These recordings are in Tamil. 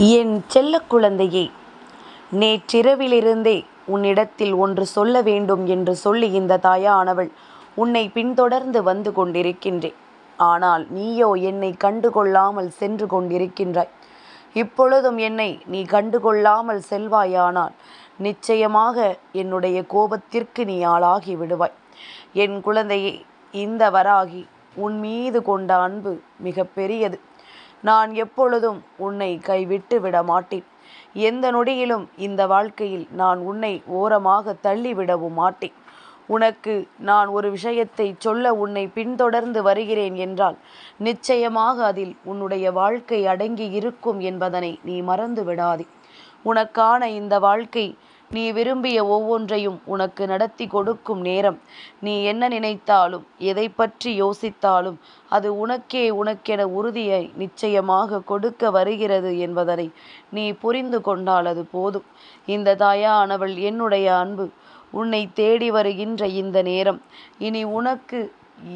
என் செல்ல குழந்தையே நேற்றிரவிலிருந்தே உன்னிடத்தில் ஒன்று சொல்ல வேண்டும் என்று சொல்லி இந்த தாயானவள் உன்னை பின்தொடர்ந்து வந்து கொண்டிருக்கின்றேன். ஆனால் நீயோ என்னை கண்டுகொள்ளாமல் சென்று கொண்டிருக்கின்றாய். இப்பொழுதும் என்னை நீ கண்டுகொள்ளாமல் செல்வாயானால் நிச்சயமாக என்னுடைய கோபத்திற்கு நீ ஆளாகி விடுவாய். என் குழந்தையே இந்த வராகி உன் மீது கொண்ட அன்பு மிக பெரியது நான் எப்பொழுதும் உன்னை கைவிட்டு விட மாட்டேன் எந்த நொடியிலும் இந்த வாழ்க்கையில் நான் உன்னை ஓரமாக தள்ளிவிடவும் மாட்டேன். உனக்கு நான் ஒரு விஷயத்தை சொல்ல உன்னை பின்தொடர்ந்து வருகிறேன் என்றால் நிச்சயமாக அதில் உன்னுடைய வாழ்க்கை அடங்கி இருக்கும் என்பதனை நீ மறந்து விடாதே உனக்கான இந்த வாழ்க்கை நீ விரும்பிய ஒவ்வொன்றையும் உனக்கு நடத்தி கொடுக்கும் நேரம். நீ என்ன நினைத்தாலும் எதை பற்றி யோசித்தாலும் அது உனக்கே உனக்கென உறுதியை நிச்சயமாக கொடுக்க வருகிறது என்பதனை நீ புரிந்து கொண்டால் அது போதும். இந்த தாயானவள் என்னுடைய அன்பு. உன்னை தேடி வருகின்ற இந்த நேரம். இனி உனக்கு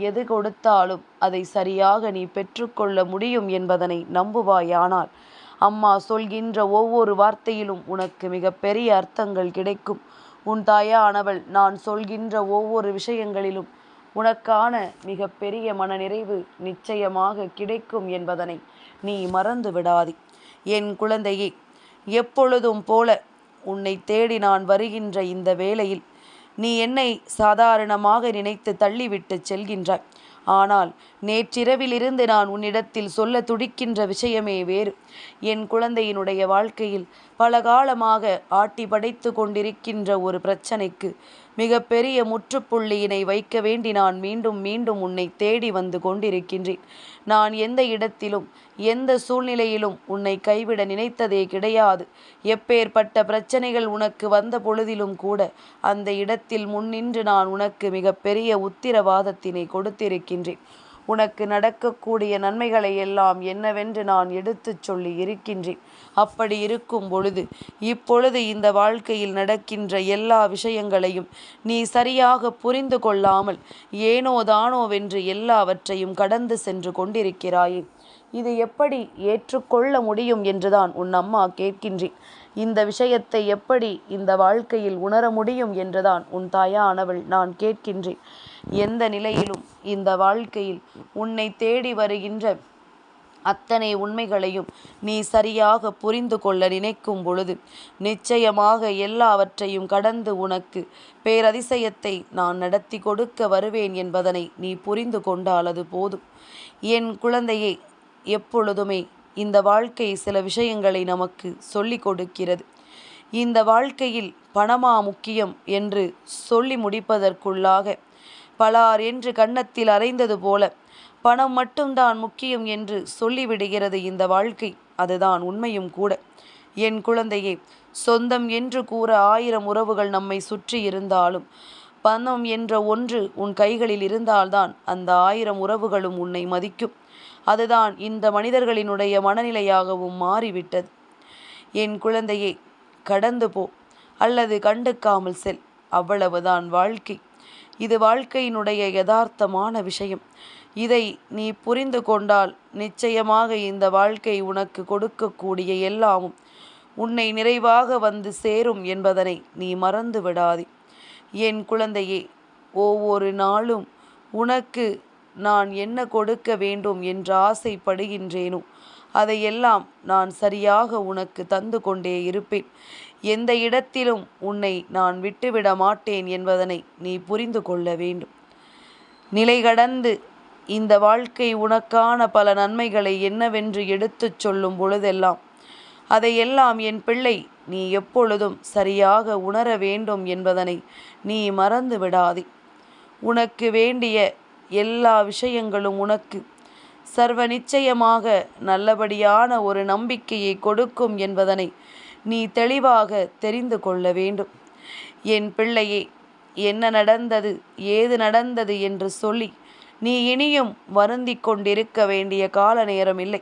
எது கொடுத்தாலும் அதை சரியாக நீ பெற்றுக்கொள்ள முடியும் என்பதனை நம்புவாயானால் அம்மா சொல்கின்ற ஒவ்வொரு வார்த்தையிலும் உனக்கு மிக பெரிய அர்த்தங்கள் கிடைக்கும். உன் தாயானவள் நான் சொல்கின்ற ஒவ்வொரு விஷயங்களிலும் உனக்கான மிக பெரிய மனநிறைவு நிச்சயமாக கிடைக்கும் என்பதனை நீ மறந்து விடாதே. என் குழந்தையே எப்பொழுதும் போல உன்னை தேடி நான் வருகின்ற இந்த வேளையில் நீ என்னை சாதாரணமாக நினைத்து தள்ளிவிட்டு செல்கின்றாய். ஆனால் நேற்றிரவிலிருந்து நான் உன்னிடத்தில் சொல்ல துடிக்கின்ற விஷயமே வேறு. என் குழந்தையினுடைய வாழ்க்கையில் பல காலமாக ஆட்டி படைத்து கொண்டிருக்கின்ற ஒரு பிரச்சனைக்கு மிகப்பெரிய முற்றுப்புள்ளியினை வைக்க வேண்டி நான் மீண்டும் மீண்டும் உன்னை தேடி வந்து கொண்டிருக்கின்றேன். நான் எந்த இடத்திலும் எந்த சூழ்நிலையிலும் உன்னை கைவிட நினைத்ததே கிடையாது. எப்பேற்பட்ட பிரச்சனைகள் உனக்கு வந்த பொழுதிலும் கூட அந்த இடத்தில் முன்னின்று நான் உனக்கு மிகப்பெரிய உத்திரவாதத்தினை கொடுத்திருக்கின்றேன். உனக்கு நடக்கக்கூடிய நன்மைகளை எல்லாம் என்னவென்று நான் எடுத்துச் சொல்லி இருக்கின்றேன். அப்படி இருக்கும் பொழுது இப்பொழுது இந்த வாழ்க்கையில் நடக்கின்ற எல்லா விஷயங்களையும் நீ சரியாக புரிந்து கொள்ளாமல் ஏனோ தானோவென்று எல்லாவற்றையும் கடந்து சென்று கொண்டிருக்கிறாயே. இது எப்படி ஏற்றுக்கொள்ள முடியும் என்றுதான் உன் அம்மா கேட்கின்றேன் இந்த விஷயத்தை எப்படி இந்த வாழ்க்கையில் உணர முடியும் என்றுதான் உன் தாயானவள் நான் கேட்கின்றேன் எந்த நிலையிலும் இந்த வாழ்க்கையில் உன்னை தேடி வருகின்ற அத்தனை உண்மைகளையும் நீ சரியாக புரிந்து கொள்ள நினைக்கும் பொழுது நிச்சயமாக எல்லாவற்றையும் கடந்து உனக்கு பேரதிசயத்தை நான் நடத்தி கொடுக்க வருவேன் என்பதனை நீ புரிந்து கொண்டால் அது போதும். என் குழந்தையே எப்பொழுதுமே இந்த வாழ்க்கை சில விஷயங்களை நமக்கு சொல்லிக் கொடுக்கிறது. இந்த வாழ்க்கையில் பணமா முக்கியம் என்று சொல்லி முடிப்பதற்குள்ளாக பலார் என்று கன்னத்தில் அறைந்தது போல பணம் மட்டும்தான் முக்கியம் என்று சொல்லிவிடுகிறது இந்த வாழ்க்கை. அதுதான் உண்மையும் கூட. என் குழந்தையே சொந்தம் என்று கூற ஆயிரம் உறவுகள் நம்மை சுற்றி இருந்தாலும் பணம் என்ற ஒன்று உன் கைகளில் இருந்தால்தான் அந்த ஆயிரம் உறவுகளும் உன்னை மதிக்கும். அதுதான் இந்த மனிதர்களினுடைய மனநிலையாகவும் மாறிவிட்டது. என் குழந்தையே கடந்து போ அல்லது கண்டுக்காமல் செல். அவ்வளவுதான் வாழ்க்கை. இது வாழ்க்கையினுடைய யதார்த்தமான விஷயம். இதை நீ புரிந்து கொண்டால் நிச்சயமாக இந்த வாழ்க்கை உனக்கு கொடுக்கக்கூடிய எல்லாமும் உன்னை நிறைவாக வந்து சேரும் என்பதனை நீ மறந்து விடாதே. என் குழந்தையே ஒவ்வொரு நாளும் உனக்கு நான் என்ன கொடுக்க வேண்டும் என்று ஆசைப்படுகின்றேனோ அதையெல்லாம் நான் சரியாக உனக்கு தந்து கொண்டே இருப்பேன். எந்த இடத்திலும் உன்னை நான் விட்டுவிட மாட்டேன் என்பதனை நீ புரிந்து கொள்ள வேண்டும். நிலை கடந்து இந்த வாழ்க்கை உனக்கான பல நன்மைகளை என்னவென்று எடுத்துச் சொல்லும் பொழுதெல்லாம் அதையெல்லாம் என் பிள்ளை நீ எப்பொழுதும் சரியாக உணர வேண்டும் என்பதனை நீ மறந்து விடாதே. உனக்கு வேண்டிய எல்லா விஷயங்களும் உனக்கு. சர்வ நிச்சயமாக நல்லபடியான ஒரு நம்பிக்கையை கொடுக்கும் என்பதனை நீ தெளிவாக தெரிந்து கொள்ள வேண்டும். என் பிள்ளையே என்ன நடந்தது ஏது நடந்தது என்று சொல்லி நீ இனியும் வருந்தி கொண்டிருக்க வேண்டிய கால நேரம் இல்லை.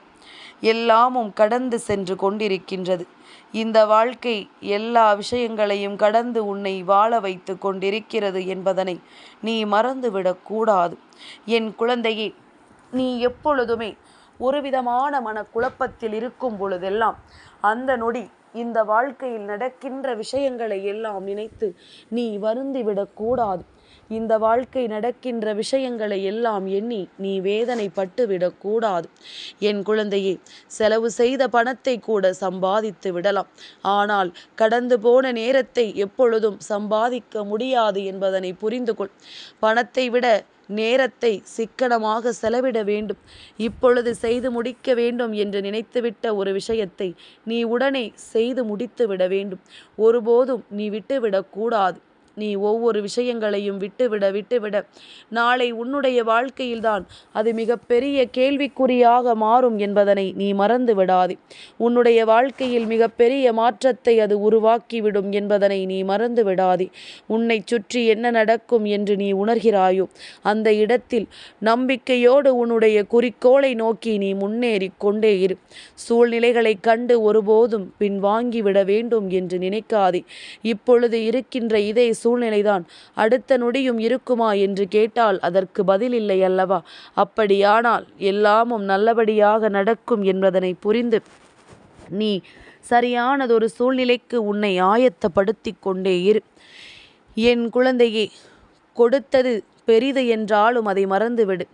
எல்லாமும் கடந்து சென்று கொண்டிருக்கின்றது. இந்த வாழ்க்கை எல்லா விஷயங்களையும் கடந்து உன்னை வாழ வைத்து கொண்டிருக்கிறது என்பதனை நீ மறந்துவிடக்கூடாது என் குழந்தையே நீ எப்பொழுதுமே ஒரு விதமான மனக்குழப்பத்தில் இருக்கும் பொழுதெல்லாம் அந்த நொடி இந்த வாழ்க்கையில் நடக்கின்ற விஷயங்களை எல்லாம் நினைத்து நீ வருந்திவிடக்கூடாது இந்த வாழ்க்கை நடக்கின்ற விஷயங்களை எல்லாம் எண்ணி நீ வேதனைப்பட்டு விடக்கூடாது. என் குழந்தையே செலவு செய்த பணத்தை கூட சம்பாதித்து விடலாம். ஆனால் கடந்து போன நேரத்தை எப்பொழுதும் சம்பாதிக்க முடியாது என்பதனை புரிந்து கொள் பணத்தை விட நேரத்தை சிக்கனமாக செலவிட வேண்டும். இப்பொழுது செய்து முடிக்க வேண்டும் என்று நினைத்துவிட்ட ஒரு விஷயத்தை நீ உடனே செய்து முடித்து விட வேண்டும். ஒருபோதும் நீ விட்டுவிடக்கூடாது. நீ ஒவ்வொரு விஷயங்களையும் விட்டுவிட விட்டுவிட. நாளை உன்னுடைய வாழ்க்கையில்தான் அது மிகப்பெரிய கேள்விக்குறியாக மாறும் என்பதனை நீ மறந்து விடாதே. உன்னுடைய வாழ்க்கையில் மிகப்பெரிய மாற்றத்தை அது உருவாக்கிவிடும் என்பதனை நீ மறந்து விடாதே. உன்னை சுற்றி என்ன நடக்கும் என்று நீ உணர்கிறாயோ அந்த இடத்தில் நம்பிக்கையோடு உன்னுடைய குறிக்கோளை நோக்கி நீ முன்னேறி கொண்டே இரு. சூழ்நிலைகளை கண்டு ஒருபோதும் பின் வாங்கிவிட வேண்டும் என்று நினைக்காதே. இப்பொழுது இருக்கின்ற இதே சூழ்நிலைதான். அடுத்த நொடியும் இருக்குமா என்று கேட்டால் அதற்கு பதில் இல்லை அல்லவா? அப்படியானால் எல்லாமும் நல்லபடியாக நடக்கும் என்பதனை புரிந்து நீ சரியானதொரு சூழ்நிலைக்கு உன்னை ஆயத்தப்படுத்தி கொண்டே இரு. என் குழந்தையே கொடுத்தது பெரிது என்றாலும் அதை மறந்துவிடு.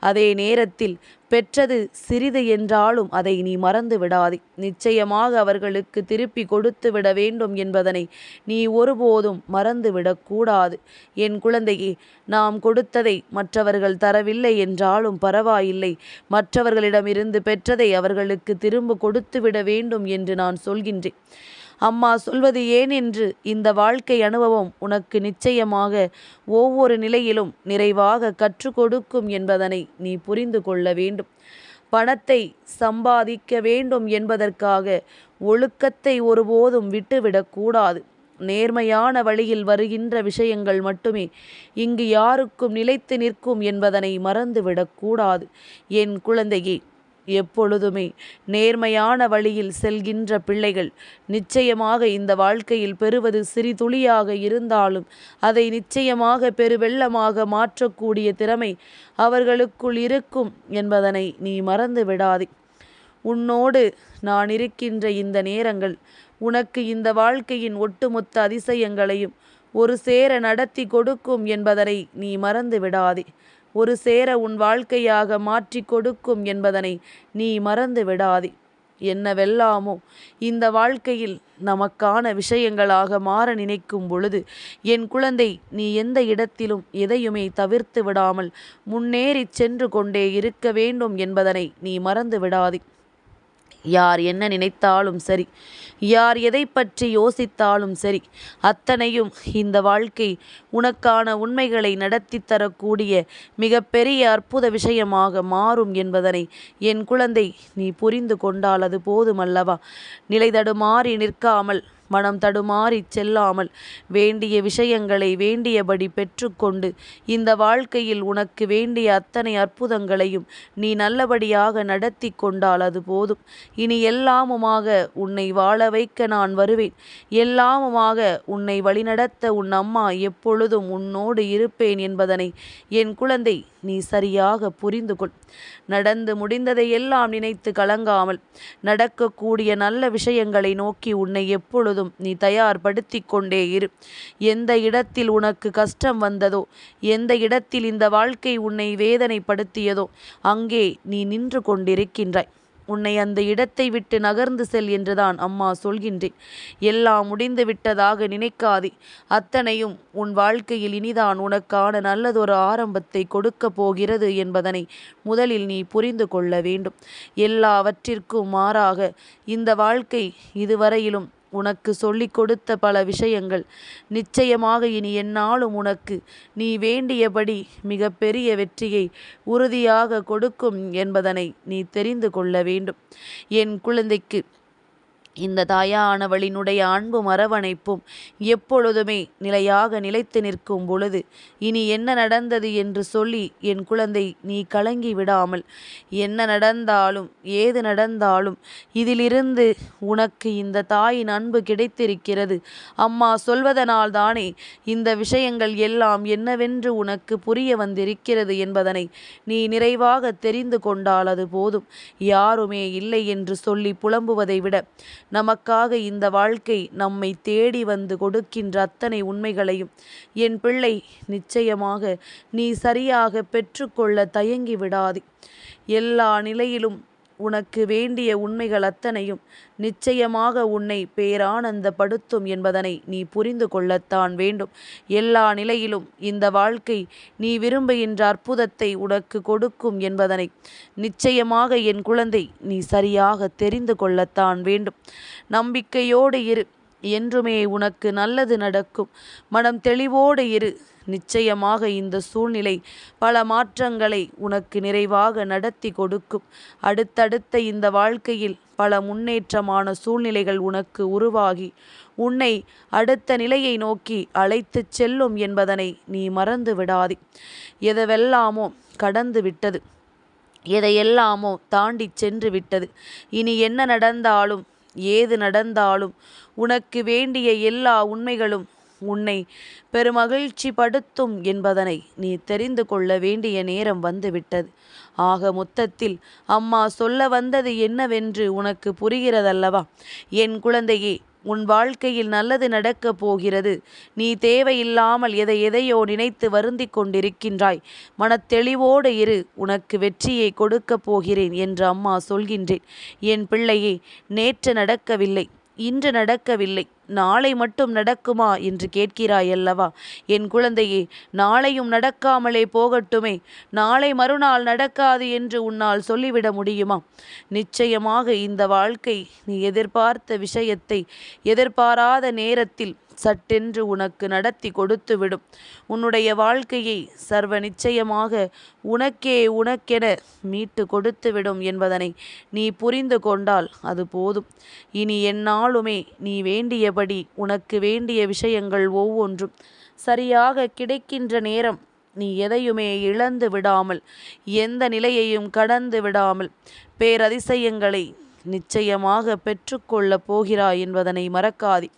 அதே நேரத்தில் பெற்றது சிறிது என்றாலும் அதை நீ மறந்து விடாதே நிச்சயமாக அவர்களுக்கு திருப்பி கொடுத்து விட வேண்டும் என்பதனை நீ ஒருபோதும் மறந்து விடக்கூடாது என் குழந்தையே நாம் கொடுத்ததை மற்றவர்கள் தரவில்லை என்றாலும் பரவாயில்லை. மற்றவர்களிடமிருந்து பெற்றதை அவர்களுக்கு திரும்ப கொடுத்து விட வேண்டும் என்று நான் சொல்கின்றேன். அம்மா சொல்வது ஏனென்று இந்த வாழ்க்கை அனுபவம் உனக்கு நிச்சயமாக ஒவ்வொரு நிலையிலும் நிறைவாக கற்றுக் கொடுக்கும் என்பதனை நீ புரிந்து கொள்ள வேண்டும். பணத்தை சம்பாதிக்க வேண்டும் என்பதற்காக ஒழுக்கத்தை ஒருபோதும் விட்டுவிடக்கூடாது நேர்மையான வழியில் வருகின்ற விஷயங்கள் மட்டுமே இங்கு யாருக்கும் நிலைத்து நிற்கும் என்பதனை மறந்துவிடக்கூடாது என் குழந்தையே எப்பொழுதுமே நேர்மையான வழியில் செல்கின்ற பிள்ளைகள் நிச்சயமாக இந்த வாழ்க்கையில் பெறுவது சிறிதுளியாக இருந்தாலும் அதை நிச்சயமாக பெருவெள்ளமாக மாற்றக்கூடிய திறமை அவர்களுக்குள் இருக்கும் என்பதனை நீ மறந்து விடாதே. உன்னோடு நான் இருக்கின்ற இந்த நேரங்கள் உனக்கு இந்த வாழ்க்கையின் ஒட்டுமொத்த அதிசயங்களையும் ஒரு சேர நடத்தி கொடுக்கும் என்பதனை நீ மறந்து விடாதே. ஒரு சேர உன் வாழ்க்கையாக மாற்றி கொடுக்கும் என்பதனை நீ மறந்து விடாதே. என்னவெல்லாமோ இந்த வாழ்க்கையில் நமக்கான விஷயங்களாக மாற நினைக்கும் பொழுது என் குழந்தை நீ எந்த இடத்திலும் எதையுமே தவிர்த்து விடாமல் முன்னேறிச் சென்று கொண்டே இருக்க வேண்டும் என்பதனை நீ மறந்து விடாதே. யார் என்ன நினைத்தாலும் சரி யார் எதை பற்றி யோசித்தாலும் சரி அத்தனையும் இந்த வாழ்க்கை உனக்கான உண்மைகளை நடத்தி தரக்கூடிய மிகப்பெரிய அற்புத விஷயமாக மாறும் என்பதனை என் குழந்தை நீ புரிந்து கொண்டால் அது போதுமல்லவா? நிலை தடுமாறி நிற்காமல் மனம் தடுமாறிச் செல்லாமல் வேண்டிய விஷயங்களை வேண்டியபடி பெற்றுக்கொண்டு இந்த வாழ்க்கையில் உனக்கு வேண்டிய அத்தனை அற்புதங்களையும் நீ நல்லபடியாக நடத்தி கொண்டால் அது போதும். இனி எல்லாமுமாக உன்னை வாழ வைக்க நான் வருவேன். எல்லாமுமாக உன்னை வழிநடத்த உன் அம்மா எப்பொழுதும் உன்னோடு இருப்பேன் என்பதனை என் குழந்தை நீ சரியாக புரிந்து கொள். நடந்து முடிந்ததை எல்லாம் நினைத்து கலங்காமல் நடக்கக்கூடிய நல்ல விஷயங்களை நோக்கி உன்னை எப்பொழுதும் நீ தயார்படுத்தி கொண்டே இரு. எந்த இடத்தில் உனக்கு கஷ்டம் வந்ததோ எந்த இடத்தில் இந்த வாழ்க்கை உன்னை வேதனைப்படுத்தியதோ அங்கே நீ நின்று கொண்டிருக்கின்றாய். உன்னை அந்த இடத்தை விட்டு நகர்ந்து செல் என்றுதான் அம்மா சொல்கின்றேன். எல்லாம் முடிந்து விட்டதாக நினைக்காதே. அத்தனையும் உன் வாழ்க்கையில் இனிதான் உனக்கான நல்லதொரு ஆரம்பத்தை கொடுக்கப் போகிறது என்பதனை முதலில் நீ புரிந்து கொள்ள வேண்டும். எல்லாவற்றிற்கும் மாறாக இந்த வாழ்க்கை இதுவரையிலும் உனக்கு சொல்லிக் கொடுத்த பல விஷயங்கள். நிச்சயமாக இனி என்னாலும் உனக்கு நீ வேண்டியபடி மிக பெரிய வெற்றியை உறுதியாக கொடுக்கும் என்பதனை நீ தெரிந்து கொள்ள வேண்டும். என் குழந்தைக்கு இந்த தாயானவளினுடைய அன்பும் அரவணைப்பும் எப்பொழுதுமே நிலையாக நிலைத்து நிற்கும் பொழுது இனி என்ன நடந்தது என்று சொல்லி என் குழந்தை நீ கலங்கி விடாமல் என்ன நடந்தாலும் ஏது நடந்தாலும் இதிலிருந்து உனக்கு இந்த தாயின் அன்பு கிடைத்திருக்கிறது. அம்மா சொல்வதனால் தானே இந்த விஷயங்கள் எல்லாம் என்னவென்று உனக்கு புரிய வந்திருக்கிறது என்பதனை நீ நிறைவாக தெரிந்து கொண்டால் அது போதும். யாருமே இல்லை என்று சொல்லி புலம்புவதை விட நமக்காக இந்த வாழ்க்கை நம்மை தேடி வந்து கொடுக்கின்ற அத்தனை உண்மைகளையும் என் பிள்ளை நிச்சயமாக நீ சரியாக பெற்றுக்கொள்ள தயங்கி விடாதே. எல்லா நிலையிலும் உனக்கு வேண்டிய உண்மைகள் அத்தனையும் நிச்சயமாக உன்னை பேரானந்தப்படுத்தும் என்பதனை நீ புரிந்து கொள்ளத்தான் வேண்டும். எல்லா நிலையிலும் இந்த வாழ்க்கை நீ விரும்புகின்ற அற்புதத்தை உனக்கு கொடுக்கும் என்பதனை நிச்சயமாக என் குழந்தை நீ சரியாக தெரிந்து கொள்ளத்தான் வேண்டும். நம்பிக்கையோடு இரு. என்றுமே உனக்கு நல்லது நடக்கும். மனம் தெளிவோடு இரு. நிச்சயமாக இந்த சூழ்நிலை பல மாற்றங்களை உனக்கு நிறைவாக நடத்தி கொடுக்கும். அடுத்தடுத்த இந்த வாழ்க்கையில் பல முன்னேற்றமான சூழ்நிலைகள் உனக்கு உருவாகி உன்னை அடுத்த நிலையை நோக்கி அழைத்துச் செல்லும் என்பதனை நீ மறந்து விடாதே. எதவெல்லாமோ கடந்து விட்டது. எதையெல்லாமோ தாண்டி சென்று விட்டது. இனி என்ன நடந்தாலும் ஏது நடந்தாலும் உனக்கு வேண்டிய எல்லா உண்மைகளும் உன்னை பெருமகிழ்ச்சி படுத்தும் என்பதனை நீ தெரிந்து கொள்ள வேண்டிய நேரம் வந்துவிட்டது. ஆக மொத்தத்தில் அம்மா சொல்ல வந்தது என்னவென்று உனக்கு புரிகிறதல்லவா? என் குழந்தையே உன் வாழ்க்கையில் நல்லது நடக்கப் போகிறது. நீ தேவையில்லாமல் எதை எதையோ நினைத்து வருந்தி கொண்டிருக்கின்றாய். மனத்தெளிவோடு இரு உனக்கு வெற்றியை கொடுக்கப் போகிறேன் என்று அம்மா சொல்கின்றேன். என் பிள்ளையே நேற்று நடக்கவில்லை இன்று நடக்கவில்லை. நாளை மட்டும் நடக்குமா என்று கேட்கிறாயல்லவா என் குழந்தையே நாளையும் நடக்காமலே போகட்டுமே. நாளை மறுநாள் நடக்காது என்று உன்னால் சொல்லிவிட முடியுமா? நிச்சயமாக இந்த வாழ்க்கை நீ எதிர்பார்த்த விஷயத்தை எதிர்பாராத நேரத்தில் சட்டென்று உனக்கு நடத்தி கொடுத்துவிடும். உன்னுடைய வாழ்க்கையை சர்வ நிச்சயமாக உனக்கே உனக்கென மீட்டு கொடுத்துவிடும் என்பதனை நீ புரிந்து கொண்டால் அது போதும். இனி என்னாலுமே நீ வேண்டியபடி உனக்கு வேண்டிய விஷயங்கள் ஒவ்வொன்றும் சரியாக கிடைக்கின்ற நேரம் நீ எதையுமே இழந்து விடாமல் எந்த நிலையையும் கடந்து விடாமல் பேரதிசயங்களை நிச்சயமாக பெற்றுக்கொள்ளப் போகிறாய் என்பதனை மறக்காதே.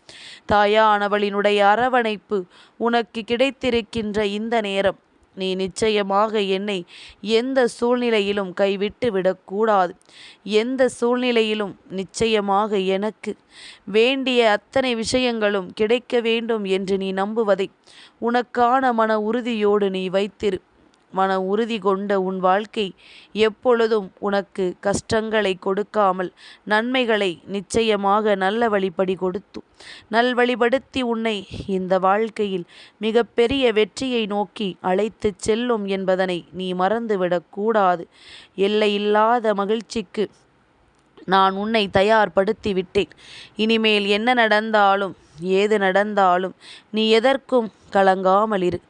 தாயானவளினுடைய அரவணைப்பு உனக்கு கிடைத்திருக்கின்ற இந்த நேரம். நீ நிச்சயமாக என்னை எந்த சூழ்நிலையிலும் கைவிட்டு விடக்கூடாது. எந்த சூழ்நிலையிலும் நிச்சயமாக எனக்கு வேண்டிய அத்தனை விஷயங்களும் கிடைக்க வேண்டும் என்று நீ நம்புவதை உனக்கான மன உறுதியோடு நீ வைத்திரு. மன உறுதி கொண்ட உன் வாழ்க்கை எப்பொழுதும் உனக்கு கஷ்டங்களை கொடுக்காமல் நன்மைகளை நிச்சயமாக நல்ல வழிபடி கொடுத்து நல்வழிபடுத்தி உன்னை இந்த வாழ்க்கையில் மிகப்பெரிய வெற்றியை நோக்கி அழைத்துச் செல்லும் என்பதனை நீ மறந்துவிடக்கூடாது எல்லையில்லாத மகிழ்ச்சிக்கு நான் உன்னை தயார்படுத்தி விட்டேன் இனிமேல் என்ன நடந்தாலும் ஏது நடந்தாலும் நீ எதற்கும் கலங்காமல் இரு.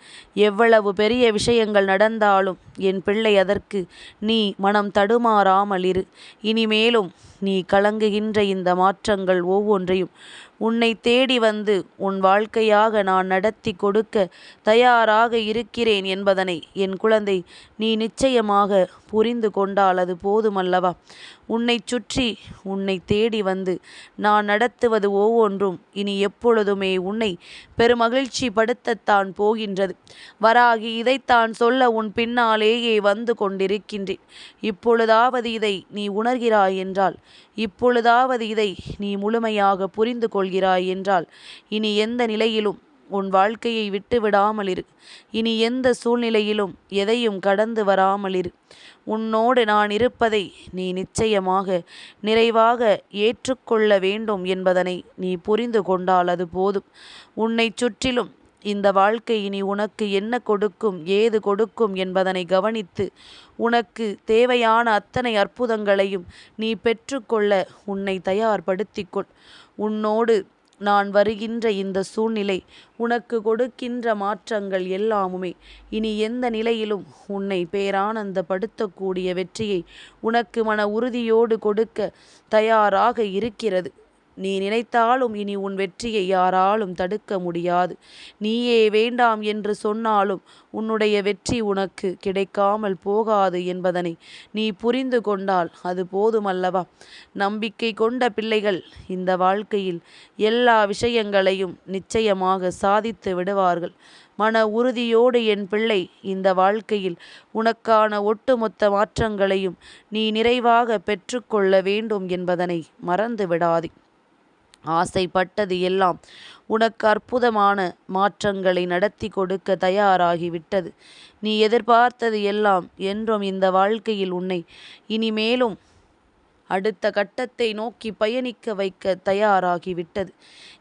எவ்வளவு பெரிய விஷயங்கள் நடந்தாலும் என் பிள்ளை அதற்கு நீ மனம் தடுமாறாமல் இரு. இனிமேலும் நீ கலங்குகின்ற இந்த மாற்றங்கள் ஒவ்வொன்றையும் உன்னை தேடி வந்து உன் வாழ்க்கையாக நான் நடத்தி கொடுக்க தயாராக இருக்கிறேன் என்பதனை என் குழந்தை நீ நிச்சயமாக புரிந்து கொண்டால் அது போதுமல்லவா? உன்னை சுற்றி உன்னை தேடி வந்து நான் நடத்துவது ஒவ்வொன்றும் இனி எப்பொழுதுமே உன்னை பெருமகிழ்ச்சி வரத்தான் போகின்றது. வராகி இதைத்தான் சொல்ல உன் பின்னாலேயே வந்து கொண்டிருக்கின்றேன். இப்பொழுதாவது இதை நீ உணர்கிறாய் என்றால் இப்பொழுதாவது இதை நீ முழுமையாக புரிந்து கொள்கிறாய் என்றால் இனி எந்த நிலையிலும் உன் வாழ்க்கையை விட்டு விடாமல் இரு. இனி எந்த சூழ்நிலையிலும் எதையும் கடந்து வராமல் இரு. உன்னோடு நான் இருப்பதை நீ நிச்சயமாக நிறைவாக ஏற்றுக்கொள்ள வேண்டும் என்பதனை நீ புரிந்து கொண்டால் அது போதும். உன்னை சுற்றிலும் இந்த வாழ்க்கை இனி உனக்கு என்ன கொடுக்கும் ஏது கொடுக்கும் என்பதனை கவனித்து உனக்கு தேவையான அத்தனை அற்புதங்களையும் நீ பெற்றுக்கொள்ள உன்னை தயார்படுத்திக்கொள். உன்னோடு நான் வருகின்ற இந்த சூழ்நிலை உனக்கு கொடுக்கின்ற மாற்றங்கள் எல்லாமுமே இனி எந்த நிலையிலும் உன்னை பேரானந்தப்படுத்தக்கூடிய வெற்றியை உனக்கு மன உறுதியோடு கொடுக்க தயாராக இருக்கிறது. நீ நினைத்தாலும் இனி உன் வெற்றியை யாராலும் தடுக்க முடியாது. நீயே வேண்டாம் என்று சொன்னாலும் உன்னுடைய வெற்றி உனக்கு கிடைக்காமல் போகாது என்பதனை நீ புரிந்து கொண்டால் அது போதுமல்லவா? நம்பிக்கை கொண்ட பிள்ளைகள் இந்த வாழ்க்கையில் எல்லா விஷயங்களையும் நிச்சயமாக சாதித்து விடுவார்கள். மன உறுதியோடு என் பிள்ளை இந்த வாழ்க்கையில் உனக்கான ஒட்டுமொத்த மாற்றங்களையும் நீ நிறைவாக பெற்றுக்கொள்ள வேண்டும் என்பதனை மறந்து விடாதே. ஆசைப்பட்டது எல்லாம் உனக்கு அற்புதமான மாற்றங்களை நடத்தி கொடுக்க தயாராகிவிட்டது. நீ எதிர்பார்த்தது எல்லாம் என்றும் இந்த வாழ்க்கையில் உன்னை இனிமேலும் அடுத்த கட்டத்தை நோக்கி பயணிக்க வைக்க தயாராகிவிட்டது.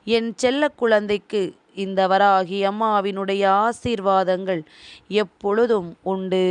என் செல்ல குழந்தைக்கு இந்த வராகி அம்மாவினுடைய ஆசீர்வாதங்கள் எப்பொழுதும் உண்டு.